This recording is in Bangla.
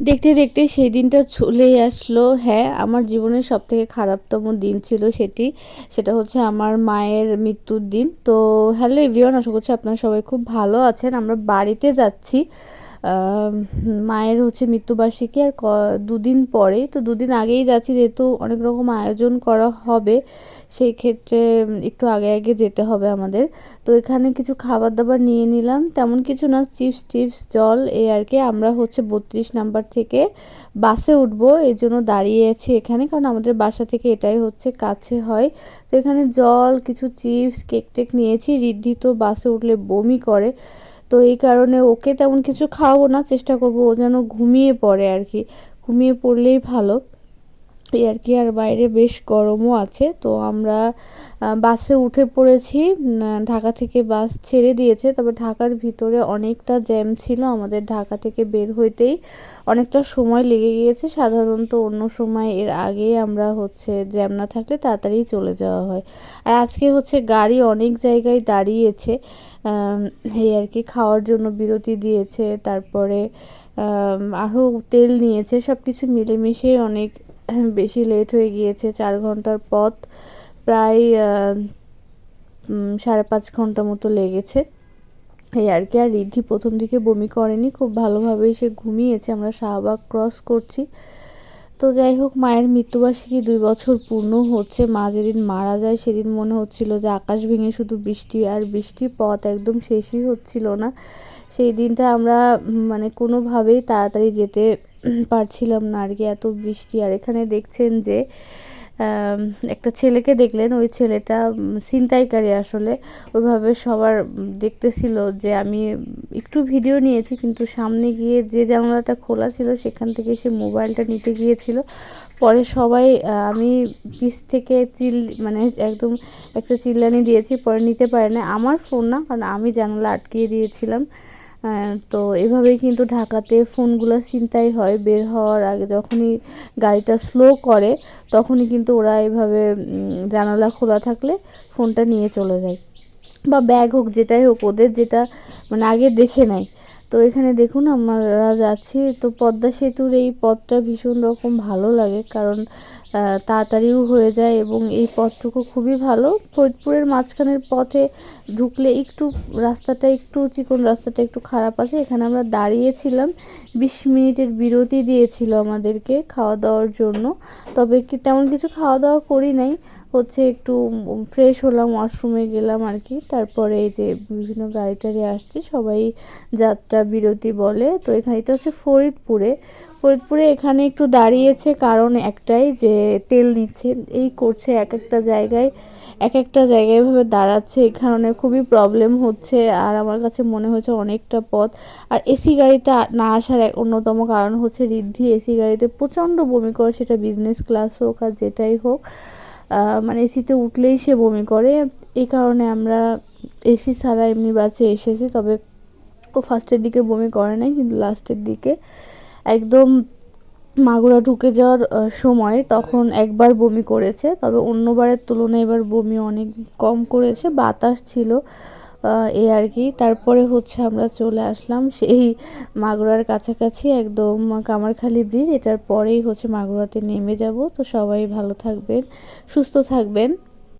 দেখতে দেখতে সেই দিনটা চলেই আসলো। হ্যাঁ আমার জীবনের সব থেকে খারাপতম দিন ছিল সেটি, সেটা হচ্ছে আমার মায়ের মৃত্যুর দিন। তো হ্যালো এভরিওয়ান আশা করছি আপনারা সবাই খুব ভালো আছেন। আমরা বাড়িতে যাচ্ছি। মায়ের হচ্ছে মৃত্যুবার্ষিকী আর দুদিন পরে তো দুদিন আগেই যাচ্ছি যেহেতু অনেক রকম আয়োজন করা হবে, সেই ক্ষেত্রে একটু আগে আগে যেতে হবে আমাদের। তো এখানে কিছু খাবার দাবার নিয়ে নিলাম, তেমন কিছু না, চিপস, টিপস, জল, এই আর কি। আমরা হচ্ছে বত্রিশ নাম্বার থেকে বাসে উঠবো, এই জন্য দাঁড়িয়ে আছি এখানে, কারণ আমাদের বাসা থেকে এটাই হচ্ছে কাছে হয়। তো এখানে জল, কিছু চিপস কেক টেক নিয়েছি, রিদ্ধি তো বাসে উঠলে বমি করে। তো এই কারণে ওকে তেমন কিছু খাওয়াবো না, চেষ্টা করব ও যেন ঘুমিয়ে পড়ে আর কি। ঘুমিয়ে পড়লেই ভালো। এই আর কি, আর বাইরে বেশ গরমও আছে। তো আমরা বাসে উঠে পড়েছি। ঢাকা থেকে বাস ছেড়ে দিয়েছে। তবে ঢাকার ভিতরে অনেকটা জ্যাম ছিল আমাদের ঢাকা থেকে বের হইতেই। অনেকটা সময় লেগে গিয়েছে। সাধারণত অন্য সময় এর আগে আমরা হচ্ছে জ্যাম না থাকলে তাড়াতাড়ি চলে যাওয়া হয়। আর আজকে হচ্ছে গাড়ি অনেক জায়গায় দাঁড়িয়েছে। এই আর কি, খাওয়ার জন্য বিরতি দিয়েছে। তারপরে আরও তেল নিয়েছে। সব কিছু মিলেমিশে অনেক বেশি লেট হয়ে গিয়েছে, চার ঘণ্টার পথ, প্রায় সাড়ে পাঁচ ঘণ্টা মতো লেগেছে। এই আর কি, আর রিদ্ধি প্রথম দিকে বমি করেনি, খুব ভালোভাবেই সে ঘুমিয়েছে, আমরা শাহবাগ ক্রস করছি। তো যাই হোক, মায়ের মৃত্যুবার্ষিকী দুই বছর পূর্ণ হচ্ছে, মা যেদিন মারা যায় সেদিন মনে হচ্ছিল যে আকাশ ভেঙে শুধু বৃষ্টি আর বৃষ্টি পথ একদম শেষই হচ্ছিল না। সেই দিনটা আমরা মানে কোনোভাবেই তাড়াতাড়ি যেতে পারছিলাম না আর কি, এত বৃষ্টি। আর এখানে দেখছেন যে একটা ছেলেকে দেখলেন, ওই ছেলেটা ছিনতাইকারী আসলে। ওইভাবে সবার দেখতেছিল যে, আমি একটু ভিডিও নিয়েছি, কিন্তু সামনে গিয়ে যে জানলাটা খোলা ছিল, সেখান থেকে সে মোবাইলটা নিতে গিয়েছিল। পরে সবাই আমি পিস থেকে চিল মানে একদম একটা চিল্লানি দিয়েছি, পরে নিতে পারে না আমার ফোন না, কারণ আমি জানলা আটকিয়ে দিয়েছিলাম। তো এভাবেই কিন্তু ঢাকাতে ফোনগুলো চিন্তাই হয়। বের হওয়ার আগে যখনই গাড়িটা স্লো করে, তখনই কিন্তু ওরা এভাবে জানালা খোলা থাকলে ফোনটা নিয়ে চলে যায়। বা ব্যাগ হোক, যেটাই হোক, ওদের যেটা মানে আগে দেখে নেয়। তো এখানে দেখুন আমরা যাচ্ছি। তো পদ্মা সেতুর এই পথটা ভীষণ রকম ভালো লাগে কারণ তাড়াতাড়িও হয়ে যায় এবং এই পথটুকু খুবই ভালো। ফরিদপুরের মাঝখানের পথে ঢুকলে একটু রাস্তাটা একটু চিকন রাস্তাটা একটু খারাপ আছে। এখানে আমরা দাঁড়িয়েছিলাম। বিশ মিনিটের বিরতি দিয়েছিল আমাদেরকে খাওয়া দাওয়ার জন্য। তবে কি তেমন কিছু খাওয়া দাওয়া করি নাই। হচ্ছে একটু ফ্রেশ হলাম ওয়াশরুমে গেলাম আর কি তারপরে এই যে বিভিন্ন গাড়ি টাড়ি আসছে, সবাই যাত্রা বিরতি বলে। তো এখানে এটা হচ্ছে ফরিদপুরে। ফরিদপুরে এখানে একটু দাঁড়িয়েছে কারণ একটাই যে তেল নিচ্ছে, এই করছে এক একটা জায়গায়, এক একটা জায়গায় এভাবে দাঁড়াচ্ছে। এই কারণে খুবই প্রবলেম হচ্ছে আর আমার কাছে মনে হচ্ছে অনেকটা পথ। আর এসি গাড়িতে না আসার এক অন্যতম কারণ হচ্ছে ঋদ্ধি এসি গাড়িতে প্রচণ্ড বমি করে, সেটা বিজনেস ক্লাস হোক আর যেটাই হোক। মানে এসিতে উঠলেই সে বমি করে। এই কারণে আমরা এসি ছাড়া এমনি বাসে এসেছি, তবে ও ফার্স্টের দিকে বমি করে নাই, কিন্তু লাস্টের দিকে একদম মাগুরা ঢুকে যাওয়ার সময় তখন একবার বমি করেছে, তবে অন্যবারের তুলনায় এবার বমি অনেক কম করেছে। বাতাস ছিল এ আর কি। তারপরে হচ্ছে আমরা চলে আসলাম সেই মাগুরার কাছাকাছি একদম কামারখালি ব্রিজ এটার পরেই হচ্ছে মাগুরাতে নেমে যাব। তো সবাই ভালো থাকবেন, সুস্থ থাকবেন।